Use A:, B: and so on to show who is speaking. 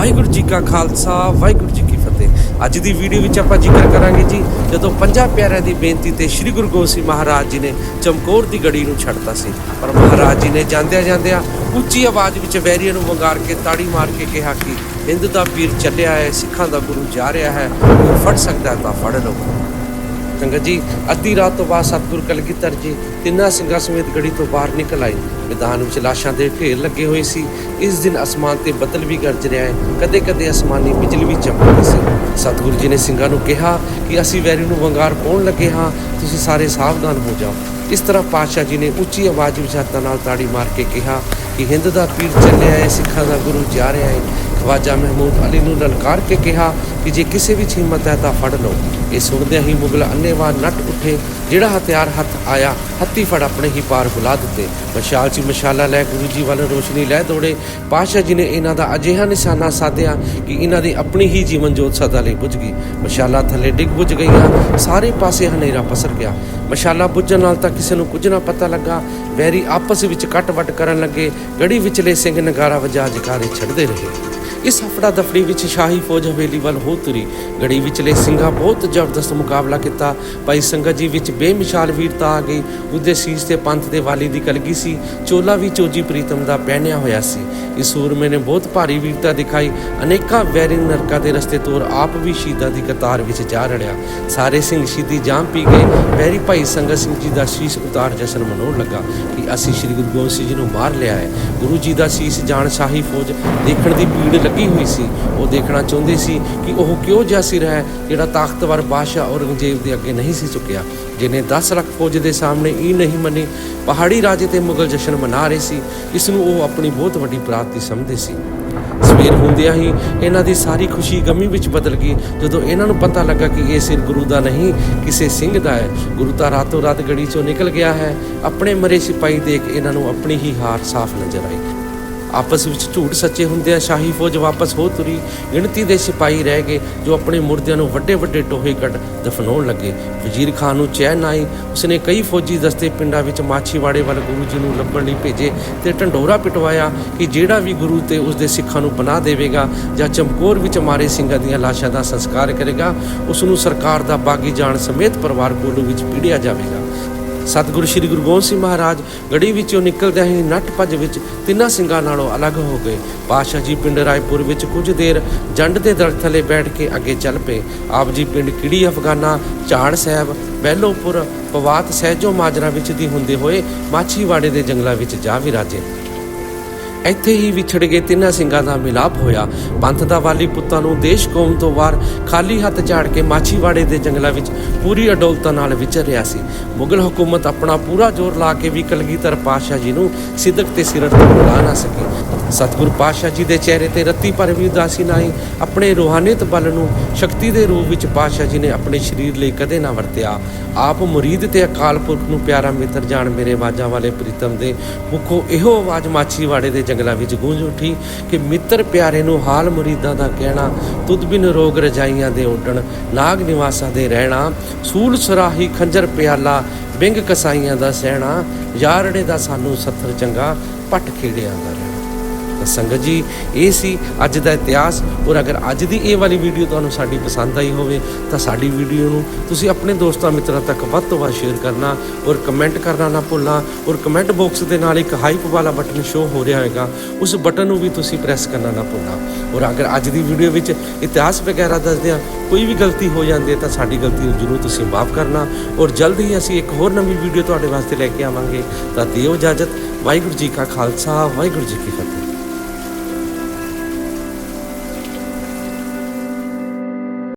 A: ਵਾਹਿਗੁਰੂ ਜੀ ਕਾ ਖਾਲਸਾ, ਵਾਹਿਗੁਰੂ ਜੀ ਕੀ ਫਤਿਹ। ਅੱਜ ਦੀ ਵੀਡੀਓ ਵਿੱਚ ਆਪਾਂ ਜ਼ਿਕਰ ਕਰਾਂਗੇ ਜੀ, ਜਦੋਂ ਪੰਜਾਂ ਪਿਆਰਿਆਂ ਦੀ ਬੇਨਤੀ ਤੇ ਸ੍ਰੀ ਗੁਰੂ ਗੋਬਿੰਦ ਸਿੰਘ ਮਹਾਰਾਜ ਜੀ ਨੇ ਚਮਕੌਰ ਦੀ ਗੜੀ ਨੂੰ ਛੱਡਤਾ ਸੀ। ਪਰ ਮਹਾਰਾਜ ਜੀ ਨੇ ਜਾਂਦਿਆਂ ਜਾਂਦਿਆਂ ਉੱਚੀ ਆਵਾਜ਼ ਵਿੱਚ ਵੈਰੀਆਂ ਨੂੰ ਵੰਗਾਰ ਕੇ ਤਾੜੀ ਮਾਰ ਕੇ ਕਿਹਾ ਕਿ ਹਿੰਦ ਦਾ ਪੀਰ ਚੱਲਿਆ ਹੈ, ਸਿੱਖਾਂ ਦਾ ਗੁਰੂ ਜਾ ਰਿਹਾ ਹੈ ਉਹ ਫੜ ਸਕਦਾ ਤਾਂ ਫੜ ਲਓ। ਸੰਗਤ ਜੀ, ਅੱਧੀ ਰਾਤ ਤੋਂ ਬਾਅਦ ਸਤਿਗੁਰ ਕਲਗੀਧਰ ਜੀ ਤਿੰਨਾਂ ਸਿੰਘਾਂ ਸਮੇਤ ਗੜੀ ਤੋਂ ਬਾਹਰ ਨਿਕਲ ਆਏ। ਮੈਦਾਨ ਵਿੱਚ ਲਾਸ਼ਾਂ ਦੇ ਢੇਰ ਲੱਗੇ ਹੋਏ ਸੀ। ਇਸ ਦਿਨ ਅਸਮਾਨ ਤੇ ਬੱਦਲ ਵੀ ਗਰਜ ਰਿਹਾ ਹੈ। ਕਦੇ-ਕਦੇ ਅਸਮਾਨੀ ਬਿਜਲੀ ਵੀ ਚਮਕਦੀ ਸੀ। ਸਤਿਗੁਰੂ ਜੀ ਨੇ ਸਿੰਘਾਂ ਨੂੰ ਕਿਹਾ ਕਿ ਅਸੀਂ ਵੈਰੀ ਨੂੰ ਵੰਗਾਰ ਪਾਉਣ ਲੱਗੇ ਹਾਂ। ਤੁਸੀਂ ਸਾਰੇ ਸਾਵਧਾਨ ਹੋ ਜਾਓ। ਇਸ ਤਰ੍ਹਾਂ ਪਾਤਸ਼ਾਹ ਜੀ ਨੇ ਉੱਚੀ ਆਵਾਜ਼ ਵਿੱਚ ਹੱਥਾਂ ਨਾਲ ਤਾੜੀ ਮਾਰ ਕੇ ਕਿਹਾ ਕਿ ਹਿੰਦ ਦਾ ਪੀਰ ਚੱਲਿਆ ਹੈ, ਸਿੱਖਾਂ ਦਾ ਗੁਰੂ ਜਾ ਰਿਹਾ ਹੈ। ਖਵਾਜਾ ਮਹਿਮੂਦ ਅਲੀ ਨੂੰ ਲਲਕਾਰ ਕੇ ਕਿਹਾ ਕਿ ਜੇ ਕਿਸੇ ਵਿੱਚ ਹਿੰਮਤ ਹੈ ਤਾਂ ਫੜ ਲਓ। ਇਹ ਸੁਣਦਿਆਂ ਹੀ ਮੁਗਲ ਅੰਨੇਵਾਹ ਨੱਟ ਉੱਠੇ, ਜਿਹੜਾ ਹਥਿਆਰ ਹੱਥ ਆਇਆ, ਹੱਥੀ ਫੜ ਆਪਣੇ ਹੀ ਪਾਰ ਬੁਲਾ ਦਿੱਤੇ। ਮਸ਼ਾਲ 'ਚ ਮਸ਼ਾਲਾ ਲੈ, ਗੁਰੂ ਜੀ ਵੱਲ ਰੋਸ਼ਨੀ ਲੈ ਦੌੜੇ। ਪਾਤਸ਼ਾਹ ਜੀ ਨੇ ਇਹਨਾਂ ਦਾ ਅਜਿਹਾ ਨਿਸ਼ਾਨਾ ਸਾਧਿਆ ਕਿ ਇਹਨਾਂ ਦੀ ਆਪਣੀ ਹੀ ਜੀਵਨ ਜੋਤ ਸਦਾ ਲਈ ਬੁਝ ਗਈ। ਮਸ਼ਾਲਾ ਥੱਲੇ ਡਿੱਗ ਬੁਝ ਗਈਆਂ, ਸਾਰੇ ਪਾਸੇ ਹਨੇਰਾ ਪਸਰ ਗਿਆ। ਮਸ਼ਾਲਾ ਬੁੱਝਣ ਨਾਲ ਤਾਂ ਕਿਸੇ ਨੂੰ ਕੁਝ ਨਾ ਪਤਾ ਲੱਗਾ। ਵੈਰੀ ਆਪਸ ਵਿੱਚ ਕੱਟ-ਵੱਟ ਕਰਨ ਲੱਗੇ। ਗੜੀ ਵਿਚਲੇ ਸਿੰਘ ਨਗਾਰਾ ਵਜਾ ਜਕਾਰੇ ਛੱਡਦੇ ਰਹੇ। ਇਸ ਹਫੜਾ ਦਫੜੀ ਵਿੱਚ ਸ਼ਾਹੀ ਫੌਜ ਹਵੇਲੀ ਵੱਲ ਹੋ ਤੁਰੀ। ਗੜੀ ਵਿਚਲੇ ਸਿੰਘਾਂ ਬਹੁਤ ਜ਼ਬਰਦਸਤ ਮੁਕਾਬਲਾ ਕੀਤਾ। ਭਾਈ ਸੰਗਤ ਜੀ ਵਿੱਚ ਬੇਮਿਸਾਲ ਵੀਰਤਾ ਆ ਗਈ। ਉਹਦੇ ਸੀਸ ਤੇ ਪੰਥ ਦੇ ਵਾਲੀ ਦੀ ਕਲਗੀ ਸੀ। ਚੋਲਾ ਵੀ ਚੋਜੀ ਪ੍ਰੀਤਮ ਦਾ ਪਹਿਨਿਆ ਹੋਇਆ ਸੀ। ਇਸ ਸੂਰਮੇ ਨੇ ਬਹੁਤ ਭਾਰੀ ਵੀਰਤਾ ਦਿਖਾਈ। ਅਨੇਕਾਂ ਵੈਰੀ ਨਰਕਾਂ ਦੇ ਰਸਤੇ ਤੋਰ ਆਪ ਵੀ ਸ਼ਹੀਦਾਂ ਦੀ ਕਤਾਰ ਵਿੱਚ ਜਾ ਰੜਿਆ। ਸਾਰੇ ਸਿੰਘ ਸ਼ਹੀਦੀ ਜਾਮ ਪੀ ਗਏ। ਵੈਰੀ ਭਾਈ ਸੰਗਤ ਸਿੰਘ ਜੀ ਦਾ ਸ਼ੀਸ਼ ਉਤਾਰ ਜਸ਼ਨ ਮਨਾਉਣ ਲੱਗਾ ਕਿ ਅਸੀਂ ਸ੍ਰੀ ਗੁਰੂ ਗੋਬਿੰਦ ਸਿੰਘ ਜੀ ਨੂੰ ਮਾਰ ਲਿਆ ਹੈ। ਗੁਰੂ ਜੀ ਦਾ ਸ਼ੀਸ਼ ਜਾਣ ਸ਼ਾਹੀ ਫੌਜ ਦੇਖਣ ਦੀ ਭੀੜ ਲੱਗੀ ਹੋਈ ਸੀ। ਉਹ ਦੇਖਣਾ ਚਾਹੁੰਦੇ ਸੀ ਕਿ ਉਹ ਕਿਉਂ ਜਿਹਾ ਸਿਰ ਹੈ, ਜਿਹੜਾ ਤਾਕਤਵਰ ਬਾਦਸ਼ਾਹ ਔਰੰਗਜ਼ੇਬ ਦੇ ਅੱਗੇ ਨਹੀਂ ਸੀ ਚੁੱਕਿਆ ਜਿਹਨੇ 10 ਲੱਖ ਫੌਜ ਦੇ ਸਾਹਮਣੇ ਹੀ ਨਹੀਂ ਮੰਨੀ, ਪਹਾੜੀ ਰਾਜੇ ਤੇ ਮੁਗਲ ਜਸ਼ਨ ਮਨਾ ਰਹੇ ਸੀ ਇਸ ਨੂੰ ਉਹ ਆਪਣੀ ਬਹੁਤ ਵੱਡੀ ਪ੍ਰਾਪਤੀ ਸਮਝਦੇ ਸੀ। ਸਵੇਰ ਹੁੰਦਿਆਂ ਹੀ ਇਹਨਾਂ ਦੀ ਸਾਰੀ ਖੁਸ਼ੀ ਗਮੀ ਵਿੱਚ ਬਦਲ ਗਈ। ਜਦੋਂ ਇਹਨਾਂ ਨੂੰ ਪਤਾ ਲੱਗਾ ਕਿ ਇਹ ਸਿਰ ਗੁਰੂ ਦਾ ਨਹੀਂ, ਕਿਸੇ ਸਿੰਘ ਦਾ ਹੈ, ਗੁਰੂ ਤਾਂ ਰਾਤੋਂ ਰਾਤ ਗੜੀ ਚੋਂ ਨਿਕਲ ਗਿਆ ਹੈ, ਆਪਣੇ ਮਰੇ ਸਿਪਾਹੀ ਦੇਖ ਇਹਨਾਂ ਨੂੰ ਆਪਣੀ ਹੀ ਹਾਰ ਸਾਫ਼ ਨਜ਼ਰ ਆਈ। ਆਪਸ ਵਿੱਚ ਝੂਠ ਸੱਚੇ ਹੁੰਦਿਆਂ ਸ਼ਾਹੀ ਫੌਜ ਵਾਪਸ ਹੋ ਤੁਰੀ, ਗਿਣਤੀ ਦੇ ਸਿਪਾਹੀ ਰਹਿ ਗਏ, ਜੋ ਆਪਣੇ ਮੁਰਦਿਆਂ ਨੂੰ ਵੱਡੇ ਵੱਡੇ ਟੋਹੇ ਕੱਢ ਦਫਨਾਉਣ ਲੱਗੇ। ਵਜ਼ੀਰ ਖਾਨ ਨੂੰ ਚੈਨ ਆਈ, ਉਸਨੇ ਕਈ ਫੌਜੀ ਦਸਤੇ ਪਿੰਡਾਂ ਵਿੱਚ ਮਾਛੀਵਾੜੇ ਵੱਲ ਗੁਰੂ ਜੀ ਨੂੰ ਲੱਭਣ ਲਈ ਭੇਜੇ ਤੇ ਢੰਡੋਰਾ ਪਿਟਵਾਇਆ ਕਿ ਜਿਹੜਾ ਵੀ ਗੁਰੂ ਤੇ ਉਸਦੇ ਸਿੱਖਾਂ ਨੂੰ ਬਣਾ ਦੇਵੇਗਾ ਜਾਂ ਚਮਕੌਰ ਵਿੱਚ ਮਾਰੇ ਸਿੰਘਾਂ ਦੀਆਂ ਲਾਸ਼ਾਂ ਦਾ ਸੰਸਕਾਰ ਕਰੇਗਾ ਉਸ ਨੂੰ ਸਰਕਾਰ ਦਾ ਬਾਗੀ ਜਾਣ ਸਮੇਤ ਪਰਿਵਾਰ ਕੋਲੋਂ ਵਿੱਚ ਪੀੜਿਆ ਜਾਵੇਗਾ। ਸਤਿਗੁਰੂ ਸ੍ਰੀ ਗੁਰੂ ਗੋਬਿੰਦ ਸਿੰਘ ਮਹਾਰਾਜ ਗੜੀ ਵਿੱਚੋਂ ਨਿਕਲਦਿਆਂ ਹੀ ਨੱਟ ਭੱਜ ਵਿੱਚ ਤਿੰਨਾਂ ਸਿੰਘਾਂ ਨਾਲੋਂ ਅਲੱਗ ਹੋ ਗਏ। ਪਾਤਸ਼ਾਹ ਜੀ ਪਿੰਡ ਰਾਏਪੁਰ ਵਿੱਚ ਕੁਝ ਦੇਰ ਜੰਡ ਦੇ ਦਰਖਤ ਥੱਲੇ ਬੈਠ ਕੇ ਅੱਗੇ ਚੱਲ ਪਏ। ਆਪ ਜੀ ਪਿੰਡ ਕਿੜੀ ਅਫਗਾਨਾ, ਝਾੜ ਸਾਹਿਬ, ਬੈਲੋਪੁਰ, ਪਵਾਤ ਸਹਿਜੋ ਮਾਜਰਾ ਵਿੱਚ ਦੀ ਹੁੰਦੇ ਹੋਏ ਮਾਛੀਵਾੜੇ ਦੇ ਜੰਗਲਾਂ ਵਿੱਚ ਜਾ ਵਿਰਾਜੇ। ਇੱਥੇ ਹੀ ਵਿਛੜ ਗਏ ਤਿੰਨਾਂ ਸਿੰਘਾਂ ਦਾ ਮਿਲਾਪ ਹੋਇਆ। ਪੰਥ ਦਾ ਵਾਲੀ ਪੁੱਤਾਂ ਨੂੰ ਦੇਸ਼ ਕੌਮ ਤੋਂ ਵਾਰ ਖਾਲੀ ਹੱਥ ਝਾੜ ਕੇ ਮਾਛੀਵਾੜੇ ਦੇ ਜੰਗਲਾਂ ਵਿੱਚ ਪੂਰੀ ਅਡੋਲਤਾ ਨਾਲ ਵਿਚਰ ਰਿਹਾ ਸੀ। ਮੁਗਲ ਹਕੂਮਤ ਆਪਣਾ ਪੂਰਾ ਜ਼ੋਰ ਲਾ ਕੇ ਵੀ ਕਲਗੀਧਰ ਪਾਤਸ਼ਾਹ ਜੀ ਨੂੰ ਸਿੱਧਕ ਤੇ ਸਿਰਤ ਤੋਂ ਬੁਲਾ ਨਾ ਸਕੀ। ਸਤਿਗੁਰੂ ਪਾਤਸ਼ਾਹ ਜੀ ਦੇ ਚਿਹਰੇ ਤੇ ਰੱਤੀ ਭਰ ਵੀ ਉਦਾਸੀ ਨਾ ਆਈ ਆਪਣੇ ਰੂਹਾਨੀਅਤ ਬਲ ਨੂੰ ਸ਼ਕਤੀ ਦੇ ਰੂਪ ਵਿੱਚ ਪਾਤਸ਼ਾਹ ਜੀ ਨੇ ਆਪਣੇ ਸਰੀਰ ਲਈ ਕਦੇ ਨਾ ਵਰਤਿਆ। ਆਪ ਮੁਰੀਦ ਤੇ ਅਕਾਲ ਪੁਰਖ ਨੂੰ ਪਿਆਰਾ ਮਿੱਤਰ ਜਾਣ ਮੇਰੇ ਆਵਾਜ਼ਾਂ ਵਾਲੇ ਪ੍ਰੀਤਮ ਦੇ ਮੁਖੋਂ ਇਹੋ ਆਵਾਜ਼ ਮਾਛੀਵਾੜੇ ਦੇ ਜੰਗਲਾਂ ਵਿੱਚ ਗੂੰਜ ਉੱਠੀ ਕਿ, ਮਿੱਤਰ ਪਿਆਰੇ ਨੂੰ ਹਾਲ ਮੁਰੀਦਾਂ ਦਾ ਕਹਿਣਾ, ਤੁਧ ਬਿਨ ਰੋਗ ਰਜਾਈਆਂ ਦੇ ਉੱਡਣ, ਨਾਗ ਨਿਵਾਸਾਂ ਦੇ ਰਹਿਣਾ, ਸੂਲ ਸਰਾਹੀ ਖੰਜਰ ਪਿਆਲਾ, ਬਿੰਗ ਕਸਾਈਆਂ ਦਾ ਸਹਿਣਾ, ਯਾਰੜੇ ਦਾ ਸਾਨੂੰ ਸੱਥਰ ਚੰਗਾ, ਪੱਟ ਖੇੜਿਆਂ ਦਾ ਰਹਿਣਾ। ਤਾਂ ਸੰਗਤ ਜੀ, ਇਹ ਸੀ ਅੱਜ ਦਾ ਇਤਿਹਾਸ। ਔਰ ਅਗਰ ਅੱਜ ਦੀ ਇਹ ਵਾਲੀ ਵੀਡੀਓ ਤੁਹਾਨੂੰ ਸਾਡੀ ਪਸੰਦ ਆਈ ਹੋਵੇ, ਤਾਂ ਸਾਡੀ ਵੀਡੀਓ ਨੂੰ ਤੁਸੀਂ ਆਪਣੇ ਦੋਸਤਾਂ ਮਿੱਤਰਾਂ ਤੱਕ ਵੱਧ ਤੋਂ ਵੱਧ ਸ਼ੇਅਰ ਕਰਨਾ ਔਰ ਕਮੈਂਟ ਕਰਨਾ ਨਾ ਭੁੱਲਣਾ। ਔਰ ਕਮੈਂਟ ਬਾਕਸ ਦੇ ਨਾਲ ਇੱਕ ਹਾਈਪ ਵਾਲਾ ਬਟਨ ਸ਼ੋ ਹੋ ਰਿਹਾ ਹੋਵੇਗਾ ਉਸ ਬਟਨ ਨੂੰ ਵੀ ਤੁਸੀਂ ਪ੍ਰੈਸ ਕਰਨਾ ਨਾ ਭੁੱਲਣਾ। ਔਰ ਅਗਰ ਅੱਜ ਦੀ ਵੀਡੀਓ ਵਿੱਚ ਇਤਿਹਾਸ ਵਗੈਰਾ ਦੱਸਦੇ ਆ ਕੋਈ ਵੀ ਗਲਤੀ ਹੋ ਜਾਂਦੀ ਹੈ, ਤਾਂ ਸਾਡੀ ਗਲਤੀ ਨੂੰ ਜ਼ਰੂਰ ਤੁਸੀਂ ਮਾਫ ਕਰਨਾ। ਔਰ ਜਲਦ ਹੀ ਅਸੀਂ ਇੱਕ ਹੋਰ ਨਵੀਂ ਵੀਡੀਓ ਤੁਹਾਡੇ ਵਾਸਤੇ ਲੈ ਕੇ ਆਵਾਂਗੇ। ਤਾਂ ਦਿਓ ਇਜਾਜ਼ਤ। ਵਾਹਿਗੁਰੂ ਜੀ ਕਾ ਖਾਲਸਾ, ਵਾਹਿਗੁਰੂ ਜੀ ਕੀ ਫਤਿਹ।